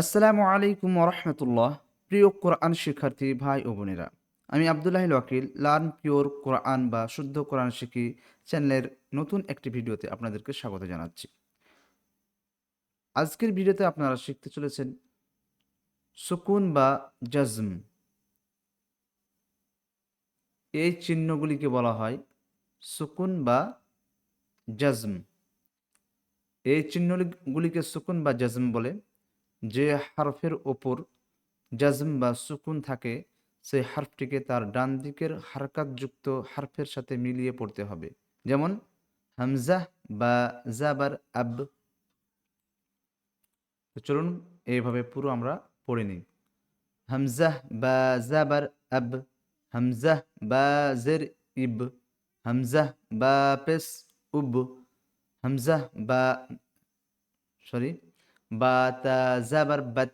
আসসালামু আলাইকুম রহমতুল্লাহ প্রিয় কোরআন শিক্ষার্থী ভাই ও বোনেরা, আমি Abdullah Wakil, learn pure Quran বা শুদ্ধ কোরআন শিখি চ্যানেলের নতুন একটি ভিডিওতে আপনাদেরকে স্বাগত জানাচ্ছি। আজকের ভিডিওতে আপনারা শিখতে চলেছেন সুকুন বা জজম। এই চিহ্নগুলিকে বলা হয় সুকুন বা জজম। এই চিহ্নগুলিকে সুকুন বা জজম বলে। যে হারফের ওপর জাজম বা সুকুন থাকে, সেই হারফটিকে তার ডান দিকের হারকাতযুক্ত হারফের সাথে মিলিয়ে পড়তে হবে। যেমন হামজাহ বা জাবার আব। চলুন এইভাবে পুরো আমরা পড়ে নিই। হামজাহ বা জাবার আব হামজাহ বা জের ইব হামজাহ বা পেস উব হামজাহ বা, সরি বা তা জাবার বাত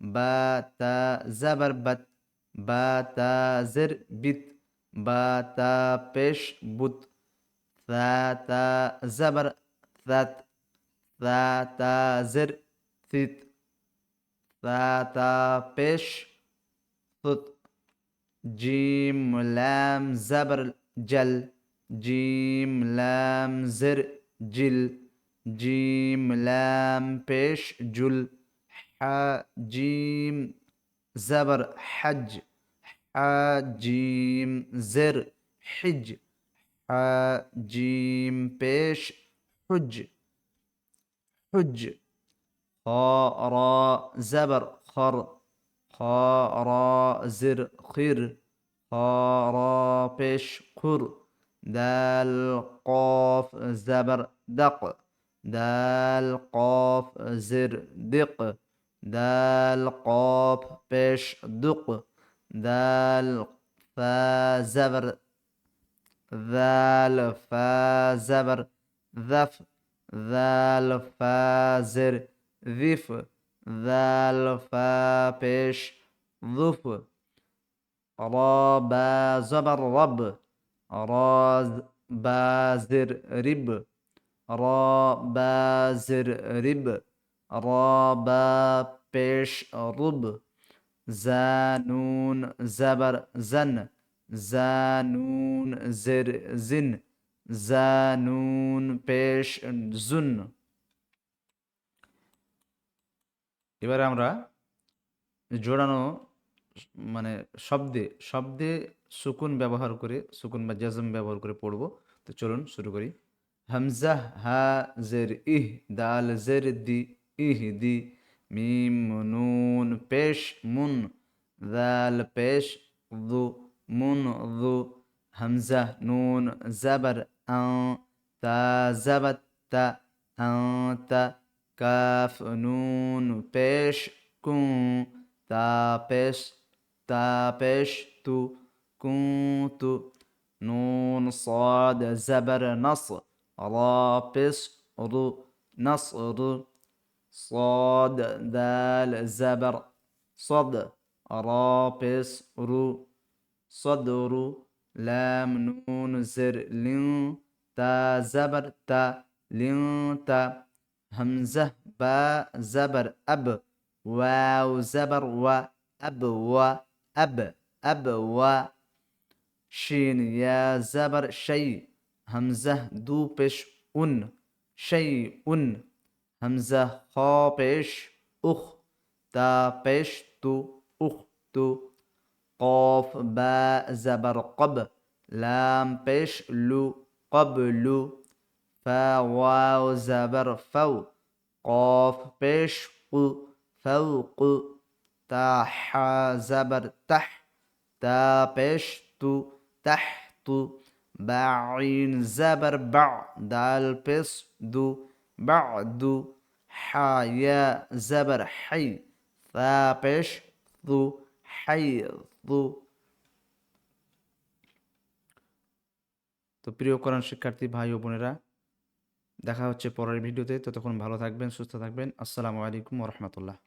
বা তা জাবার বাত বা তা জের বিত বা তা পেশ বুত তা তা জাবার ذات তা তা জের থিত তা তা পেশ থুত জিম লাম জাবার জল জিম جيم لام بيش جل ح جيم زبر حج حجيم زر حج حجيم بيش حج حج خارا زبر خر خارا زر خير خارا بيش قر دال قاف زبر دق دال قاف زر دق. دال قاف بش دق. دال فا زبر. ذال فا زبر. ذف. ذال فا زر. ذف. ذال فا بش ذف. را با زبر رب. را با زر رب. র বা জির রিব র বা পেশ রুব জানুন জাবার জান জানুন জের জিন জানুন পেশ জুন এবারে আমরা জোড়ানো মানে শব্দে শব্দে সুকুন ব্যবহার করে, সুকুন বা জাজম ব্যবহার করে পড়ব। তো চলুন শুরু করি। Hamza ha zer ih dal zer di ih di. Mim nun pesh mun. Dal pesh du mun du. Hamza nun zabar an ta zabat ta an ta. Kaf nun pesh kun. Ta pesh ta pesh tu kun tu. Nun sad zabar nas رابس رو نصر صاد دال زبر. صد رابس رو صدر لام نون زر لن تا زبر تا لن تا. همزة با زبر أب. واو زبر و أب و أب أب و شين يا زبر شي. همزة دو پیش اون شی اون. همزة خا پیش اخ تا پیش تو اخ تو قاف با زبر قب. لام پیش لو قبلو فا واو زبر فو. قاف پیش قو فوق تا زبر تح. تا پیش تو تحت বাইন জাবর বা দাল pace দু বা দু হায়া জাবর high তা পেশ দু হাই দু তো প্রিয় কোরআন শিক্ষার্থী ভাই ও বোনেরা, দেখা হচ্ছে পরের ভিডিওতে। ততক্ষণ ভালো থাকবেন, সুস্থ থাকবেন। আসসালামু আলাইকুম রহমতুল্লাহ।